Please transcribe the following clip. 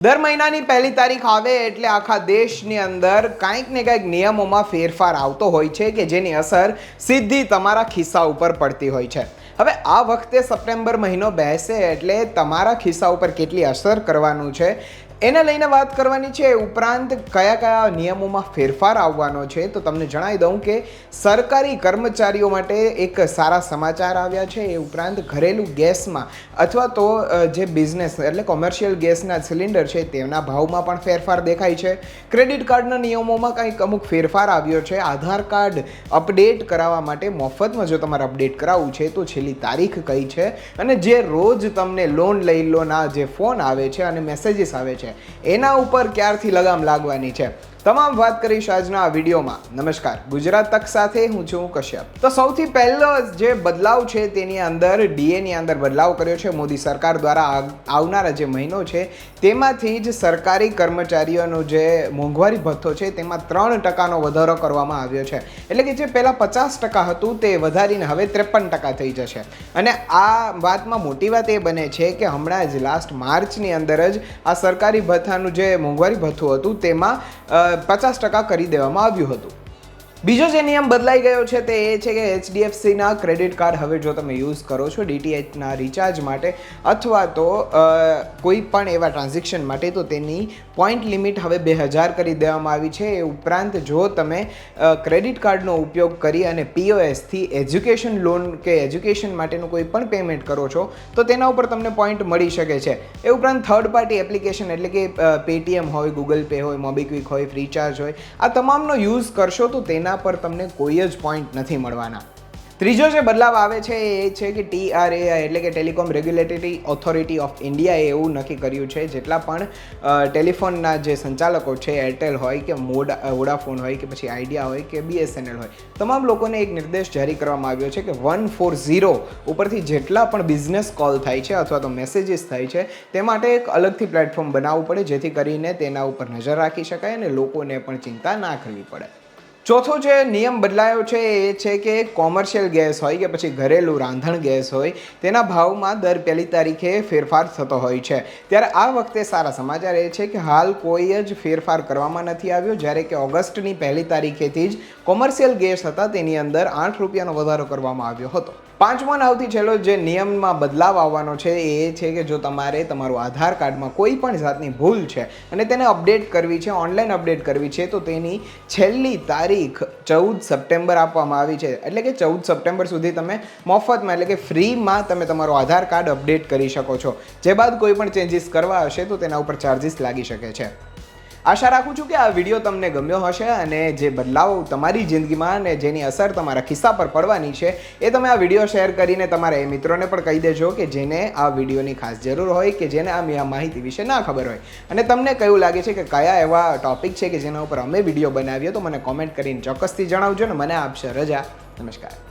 દર મહિનાની પહેલી તારીખ આવે એટલે આખા દેશની અંદર કાંઈક ને કાંઈક નિયમોમાં ફેરફાર આવતો હોય છે કે જેની અસર સીધી તમારા ખિસ્સા ઉપર પડતી હોય છે. હવે આ વખતે સપ્ટેમ્બર મહિનો બેસે એટલે તમારા ખિસ્સા ઉપર કેટલી અસર કરવાનું છે એને લઈને વાત કરવાની છે, ઉપરાંત કયા કયા નિયમોમાં ફેરફાર આવવાનો છે, તો તમને જણાવી દઉં કે સરકારી કર્મચારીઓ માટે એક સારા સમાચાર આવ્યા છે, એ ઉપરાંત ઘરેલું ગેસમાં અથવા તો જે બિઝનેસ એટલે કોમર્શિયલ ગેસના સિલિન્ડર છે, તેના ભાવમાં પણ ફેરફાર દેખાય છે. ક્રેડિટ કાર્ડના નિયમોમાં કંઈક અમુક ફેરફાર આવ્યો છે, આધાર કાર્ડ અપડેટ કરાવવા માટે મફતમાં જો તમારે અપડેટ કરાવવું છે, તો છેલ્લી તારીખ કઈ છે? અને જે રોજ તમને લોન લઈ લોના જે ફોન આવે છે અને મેસેજીસ આવે છે એના ઉપર ક્યારથી લગામ લાગવાની છે? તમામ વાત કરીશ આજના વિડીયોમાં. નમસ્કાર. ગુજરાત તક સાથે હું છું કશ્યપ. તો સૌથી પહેલો જે બદલાવ છે તેની અંદર, ડીએની અંદર બદલાવ કર્યો છે. મોદી સરકાર દ્વારા આવનારા જે મહિનો છે, તેમાંથી જ સરકારી કર્મચારીઓનો જે મોંઘવારી ભથ્થો છે, તેમાં ત્રણ ટકાનો વધારો કરવામાં આવ્યો છે. એટલે કે જે પહેલાં પચાસ ટકા હતું, તે વધારીને હવે ત્રેપન ટકા થઈ જશે. અને આ વાતમાં મોટી વાત એ બને છે કે હમણાં જ લાસ્ટ માર્ચની અંદર જ આ સરકારી ભથ્થાનું જે મોંઘવારી ભથ્થું હતું, તેમાં પચાસ ટકા કરી દેવામાં આવ્યું હતું. બીજો જે નિયમ બદલાઈ ગયો છે તે એ છે કે એચડીએફસીના ક્રેડિટ કાર્ડ હવે જો તમે યુઝ કરો છો ડીટીએચના રિચાર્જ માટે અથવા તો કોઈ પણ એવા ટ્રાન્ઝેક્શન માટે, તો તેની પોઈન્ટ લિમિટ હવે બે હજાર કરી દેવામાં આવી છે. એ ઉપરાંત જો તમે ક્રેડિટ કાર્ડનો ઉપયોગ કરી અને પીઓએસથી એજ્યુકેશન લોન કે એજ્યુકેશન માટેનું કોઈ પણ પેમેન્ટ કરો છો, તો તેના ઉપર તમને પોઈન્ટ મળી શકે છે. એ ઉપરાંત થર્ડ પાર્ટી એપ્લિકેશન એટલે કે પેટીએમ હોય ગૂગલ પે હોય મોબીક્વિક હોય ફ્રીચાર્જ હોય, આ તમામનો યુઝ કરશો તો તેના પર તમને કોઈ જ પોઈન્ટ નથી મળવાના. ત્રીજો જે બદલાવ આવે છે એ છે કે ટીઆરએ એટલે કે ટેલિકોમ રેગ્યુલેટરી ઓથોરિટી ઓફ ઇન્ડિયાએ એવું નક્કી કર્યું છે, જેટલા પણ ટેલિફોનના જે સંચાલકો છે એરટેલ હોય કે મોડા વોડાફોન હોય કે પછી આઈડિયા હોય કે બીએસએનએલ હોય, તમામ લોકોને એક નિર્દેશ જારી કરવામાં આવ્યો છે કે વન ફોર ઝીરો ઉપરથી જેટલા પણ બિઝનેસ કોલ થાય છે અથવા તો મેસેજીસ થાય છે, તે માટે એક અલગથી પ્લેટફોર્મ બનાવવું પડે, જેથી કરીને તેના ઉપર નજર રાખી શકાય અને લોકોને પણ ચિંતા ના કરવી પડે. ચોથો જે નિયમ બદલાયો છે એ છે કે કોમર્શિયલ ગેસ હોય કે પછી ઘરેલું રાંધણ ગેસ હોય, તેના ભાવમાં દર પહેલી તારીખે ફેરફાર થતો હોય છે. ત્યારે આ વખતે સારા સમાચાર એ છે કે હાલ કોઈ જ ફેરફાર કરવામાં નથી આવ્યો. જ્યારે કે ઓગસ્ટની પહેલી તારીખેથી જ કોમર્શિયલ ગેસ હતા, તેની અંદર આઠ રૂપિયાનો વધારો કરવામાં આવ્યો હતો. પાંચમો આવતી છેલ્લો જે નિયમમાં બદલાવ આવવાનો છે એ છે કે જો તમારે તમારું આધાર કાર્ડમાં કોઈ પણ જાતની ભૂલ છે અને તેને અપડેટ કરવી છે, ઓનલાઈન અપડેટ કરવી છે, તો તેની છેલ્લી તારીખ ચૌદ સપ્ટેમ્બર આપવામાં આવી છે. એટલે કે ચૌદ સપ્ટેમ્બર સુધી તમે મફતમાં, એટલે કે ફ્રીમાં તમે તમારું આધાર કાર્ડ અપડેટ કરી શકો છો. જે બાદ કોઈ પણ ચેન્જીસ કરવા હશે તો તેના ઉપર ચાર્જિસ લાગી શકે છે. આશા રાખું છું કે આ વીડિયો તમને ગમ્યો હશે અને જે બદલાવ તમારી જિંદગીમાં અને જેની અસર તમારા ખિસ્સા પર પડવાની છે, એ તમે આ વીડિયો શેર કરીને તમારા એ મિત્રોને પણ કહી દેજો કે જેને આ વિડીયોની ખાસ જરૂર હોય કે જેને આ માહિતી વિશે ના ખબર હોય. અને તમને કયું લાગે છે કે કયા એવા ટોપિક છે કે જેના ઉપર અમે વીડિયો બનાવીએ તો મને કોમેન્ટ કરીને ચોક્કસથી જણાવજો ને મને આપશે રજા. નમસ્કાર.